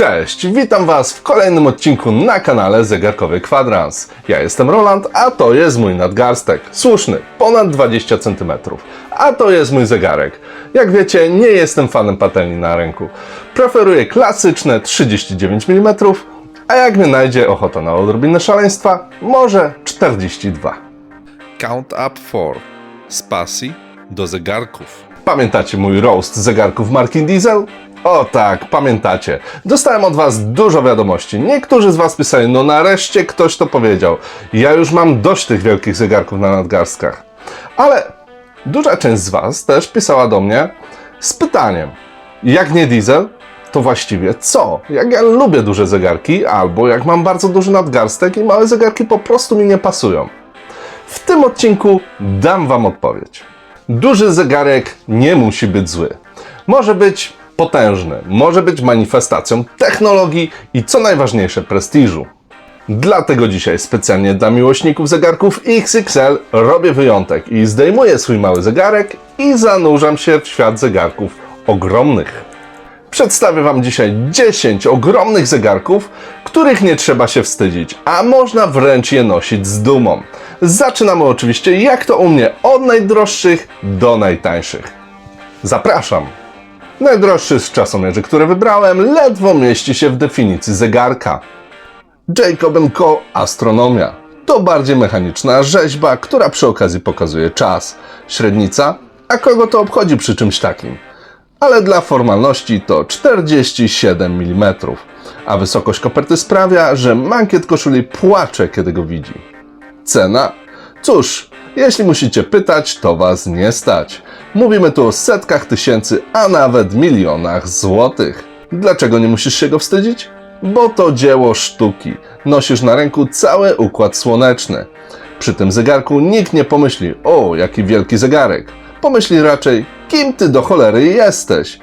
Cześć, witam Was w kolejnym odcinku na kanale Zegarkowy Kwadrans. Ja jestem Roland, a to jest mój nadgarstek. Słuszny, ponad 20 cm. A to jest mój zegarek. Jak wiecie, nie jestem fanem patelni na ręku. Preferuję klasyczne 39 mm, a jak mnie najdzie ochota na odrobinę szaleństwa, może 42. Count Up 4 z pasji do zegarków. Pamiętacie mój roast zegarków marki Diesel? O tak, pamiętacie. Dostałem od Was dużo wiadomości. Niektórzy z Was pisali, no nareszcie ktoś to powiedział. Ja już mam dość tych wielkich zegarków na nadgarstkach. Ale duża część z Was też pisała do mnie z pytaniem, jak nie Diesel, to właściwie co? Jak ja lubię duże zegarki, albo jak mam bardzo duży nadgarstek i małe zegarki po prostu mi nie pasują. W tym odcinku dam Wam odpowiedź. Duży zegarek nie musi być zły. Może być potężny, może być manifestacją technologii i co najważniejsze prestiżu. Dlatego dzisiaj specjalnie dla miłośników zegarków XXL robię wyjątek i zdejmuję swój mały zegarek i zanurzam się w świat zegarków ogromnych. Przedstawię Wam dzisiaj 10 ogromnych zegarków, których nie trzeba się wstydzić, a można wręcz je nosić z dumą. Zaczynamy oczywiście jak to u mnie od najdroższych do najtańszych. Zapraszam! Najdroższy z czasomierzy, które wybrałem, ledwo mieści się w definicji zegarka. Jacob Co. Astronomia. To bardziej mechaniczna rzeźba, która przy okazji pokazuje czas. Średnica? A kogo to obchodzi przy czymś takim? Ale dla formalności to 47 mm, a wysokość koperty sprawia, że mankiet koszuli płacze, kiedy go widzi. Cena? Cóż, jeśli musicie pytać, to was nie stać. Mówimy tu o setkach tysięcy, a nawet milionach złotych. Dlaczego nie musisz się go wstydzić? Bo to dzieło sztuki. Nosisz na ręku cały układ słoneczny. Przy tym zegarku nikt nie pomyśli, o, jaki wielki zegarek. Pomyśli raczej, kim ty do cholery jesteś.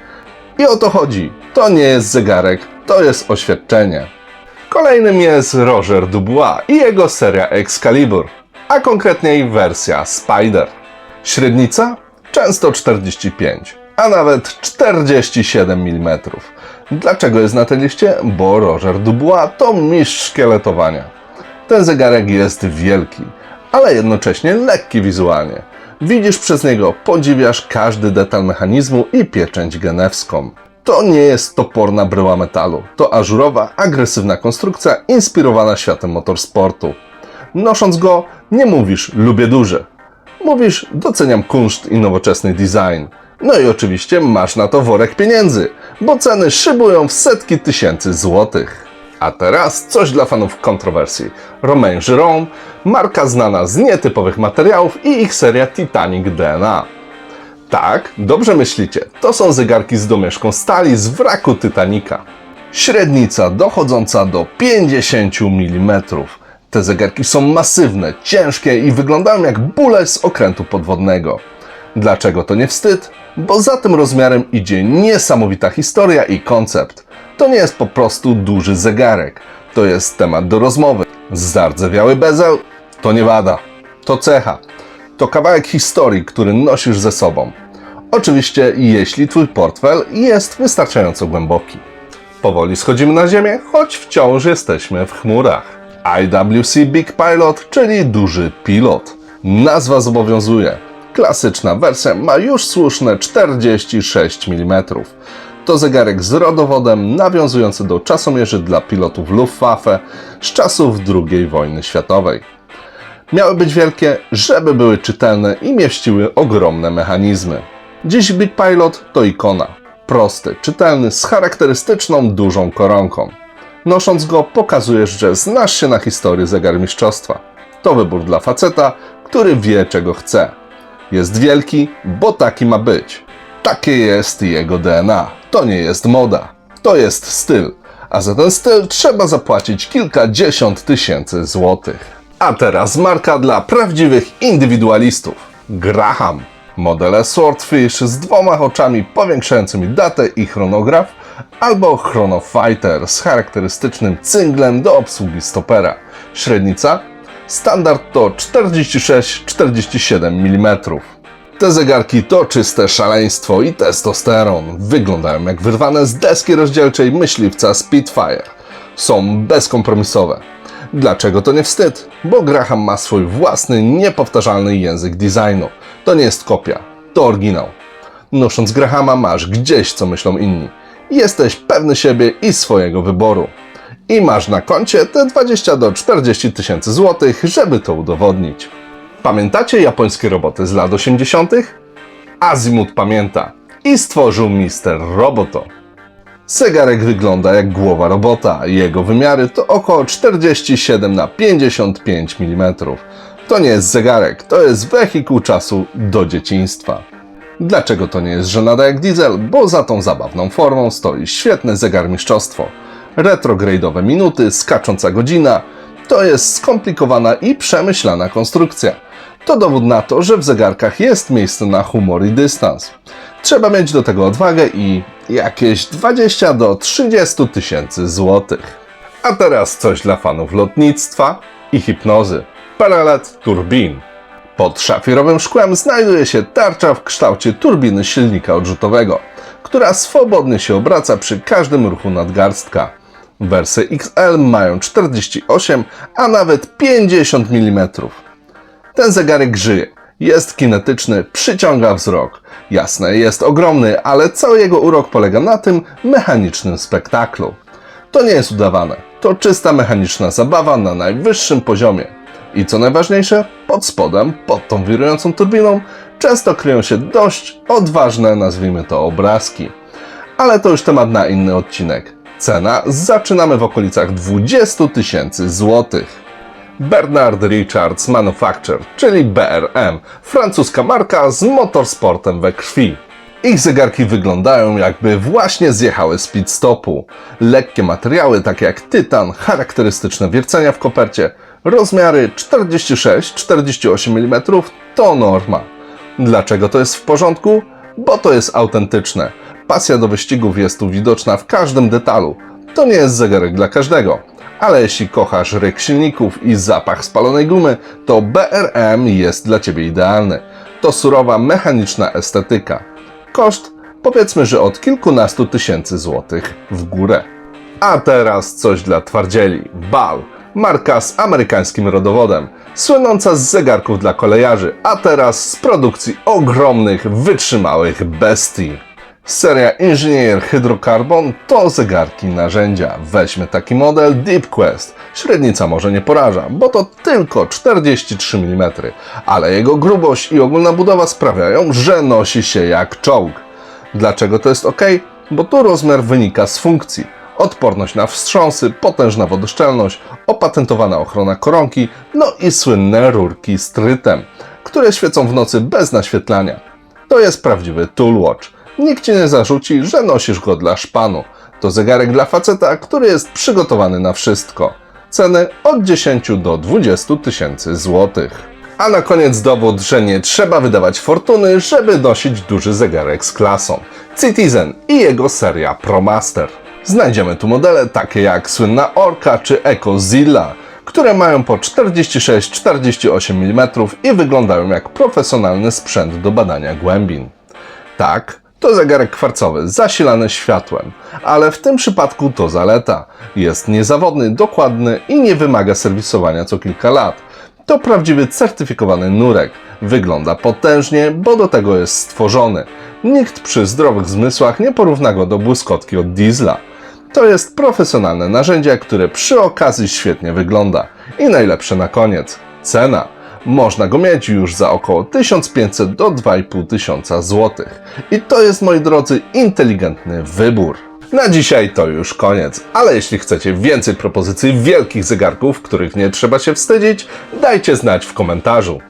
I o to chodzi. To nie jest zegarek, to jest oświadczenie. Kolejnym jest Roger Dubois i jego seria Excalibur, a konkretniej wersja Spider. Średnica? Często 45, a nawet 47 mm. Dlaczego jest na tej liście? Bo Roger Dubois to mistrz szkieletowania. Ten zegarek jest wielki, ale jednocześnie lekki wizualnie. Widzisz przez niego, podziwiasz każdy detal mechanizmu i pieczęć genewską. To nie jest toporna bryła metalu, to ażurowa, agresywna konstrukcja inspirowana światem motorsportu. Nosząc go, nie mówisz lubię duże. Mówisz doceniam kunszt i nowoczesny design. No i oczywiście masz na to worek pieniędzy, bo ceny szybują w setki tysięcy złotych. A teraz coś dla fanów kontrowersji. Romain Giron, marka znana z nietypowych materiałów i ich seria Titanic DNA. Tak, dobrze myślicie, to są zegarki z domieszką stali z wraku Titanica. Średnica dochodząca do 50 mm. Te zegarki są masywne, ciężkie i wyglądają jak bóle z okrętu podwodnego. Dlaczego to nie wstyd? Bo za tym rozmiarem idzie niesamowita historia i koncept. To nie jest po prostu duży zegarek. To jest temat do rozmowy. Zardzewiały bezeł? To nie wada. To cecha. To kawałek historii, który nosisz ze sobą. Oczywiście, jeśli twój portfel jest wystarczająco głęboki. Powoli schodzimy na ziemię, choć wciąż jesteśmy w chmurach. IWC Big Pilot, czyli duży pilot. Nazwa zobowiązuje. Klasyczna wersja ma już słuszne 46 mm. To zegarek z rodowodem nawiązujący do czasomierzy dla pilotów Luftwaffe z czasów II wojny światowej. Miały być wielkie, żeby były czytelne i mieściły ogromne mechanizmy. Dziś Big Pilot to ikona. Prosty, czytelny, z charakterystyczną dużą koronką. Nosząc go pokazujesz, że znasz się na historii zegarmistrzostwa. To wybór dla faceta, który wie czego chce. Jest wielki, bo taki ma być. Takie jest jego DNA. To nie jest moda. To jest styl. A za ten styl trzeba zapłacić kilkadziesiąt tysięcy złotych. A teraz marka dla prawdziwych indywidualistów. Graham. Modele Swordfish z dwoma oczami powiększającymi datę i chronograf, albo Chronofighter z charakterystycznym cynglem do obsługi stopera. Średnica? Standard to 46-47 mm. Te zegarki to czyste szaleństwo i testosteron. Wyglądają jak wyrwane z deski rozdzielczej myśliwca Spitfire. Są bezkompromisowe. Dlaczego to nie wstyd? Bo Graham ma swój własny, niepowtarzalny język designu. To nie jest kopia, to oryginał. Nosząc Grahama masz gdzieś, co myślą inni. Jesteś pewny siebie i swojego wyboru. I masz na koncie te 20 do 40 tysięcy złotych, żeby to udowodnić. Pamiętacie japońskie roboty z lat 80.? Azimut pamięta i stworzył Mister Roboto. Zegarek wygląda jak głowa robota. Jego wymiary to około 47 na 55 mm. To nie jest zegarek, to jest wehikuł czasu do dzieciństwa. Dlaczego to nie jest żenada jak diesel? Bo za tą zabawną formą stoi świetne zegarmistrzostwo. Retrograde'owe minuty, skacząca godzina. To jest skomplikowana i przemyślana konstrukcja. To dowód na to, że w zegarkach jest miejsce na humor i dystans. Trzeba mieć do tego odwagę i jakieś 20 do 30 tysięcy złotych. A teraz coś dla fanów lotnictwa i hipnozy. Parallet turbin. Pod szafirowym szkłem znajduje się tarcza w kształcie turbiny silnika odrzutowego, która swobodnie się obraca przy każdym ruchu nadgarstka. Wersje XL mają 48, a nawet 50 mm. Ten zegarek żyje, jest kinetyczny, przyciąga wzrok. Jasne, jest ogromny, ale cały jego urok polega na tym mechanicznym spektaklu. To nie jest udawane, to czysta mechaniczna zabawa na najwyższym poziomie. I co najważniejsze, pod spodem, pod tą wirującą turbiną, często kryją się dość odważne, nazwijmy to, obrazki. Ale to już temat na inny odcinek. Cena zaczynamy w okolicach 20 tysięcy złotych. Bernard Richards Manufacture, czyli BRM, francuska marka z motorsportem we krwi. Ich zegarki wyglądają jakby właśnie zjechały z pit stopu. Lekkie materiały takie jak tytan, charakterystyczne wiercenia w kopercie, rozmiary 46-48 mm to norma. Dlaczego to jest w porządku? Bo to jest autentyczne. Pasja do wyścigów jest tu widoczna w każdym detalu. To nie jest zegarek dla każdego. Ale jeśli kochasz ryk silników i zapach spalonej gumy, to BRM jest dla Ciebie idealny. To surowa, mechaniczna estetyka. Koszt powiedzmy, że od kilkunastu tysięcy złotych w górę. A teraz coś dla twardzieli. BAL, marka z amerykańskim rodowodem, słynąca z zegarków dla kolejarzy, a teraz z produkcji ogromnych, wytrzymałych bestii. Seria Inżynier Hydrocarbon to zegarki narzędzia. Weźmy taki model Deep Quest. Średnica może nie poraża, bo to tylko 43 mm, ale jego grubość i ogólna budowa sprawiają, że nosi się jak czołg. Dlaczego to jest ok? Bo tu rozmiar wynika z funkcji. Odporność na wstrząsy, potężna wodoszczelność, opatentowana ochrona koronki, no i słynne rurki z trytem, które świecą w nocy bez naświetlania. To jest prawdziwy tool watch. Nikt ci nie zarzuci, że nosisz go dla szpanu. To zegarek dla faceta, który jest przygotowany na wszystko. Ceny od 10 do 20 tysięcy złotych. A na koniec dowód, że nie trzeba wydawać fortuny, żeby nosić duży zegarek z klasą. Citizen i jego seria ProMaster. Znajdziemy tu modele takie jak słynna Orca czy Echo Zilla, które mają po 46-48 mm i wyglądają jak profesjonalny sprzęt do badania głębin. Tak, to zegarek kwarcowy, zasilany światłem, ale w tym przypadku to zaleta. Jest niezawodny, dokładny i nie wymaga serwisowania co kilka lat. To prawdziwy certyfikowany nurek. Wygląda potężnie, bo do tego jest stworzony. Nikt przy zdrowych zmysłach nie porówna go do błyskotki od diesla. To jest profesjonalne narzędzie, które przy okazji świetnie wygląda. I najlepsze na koniec cena. Można go mieć już za około 1500 do 2500 zł. I to jest, moi drodzy, inteligentny wybór. Na dzisiaj to już koniec, ale jeśli chcecie więcej propozycji wielkich zegarków, których nie trzeba się wstydzić, dajcie znać w komentarzu.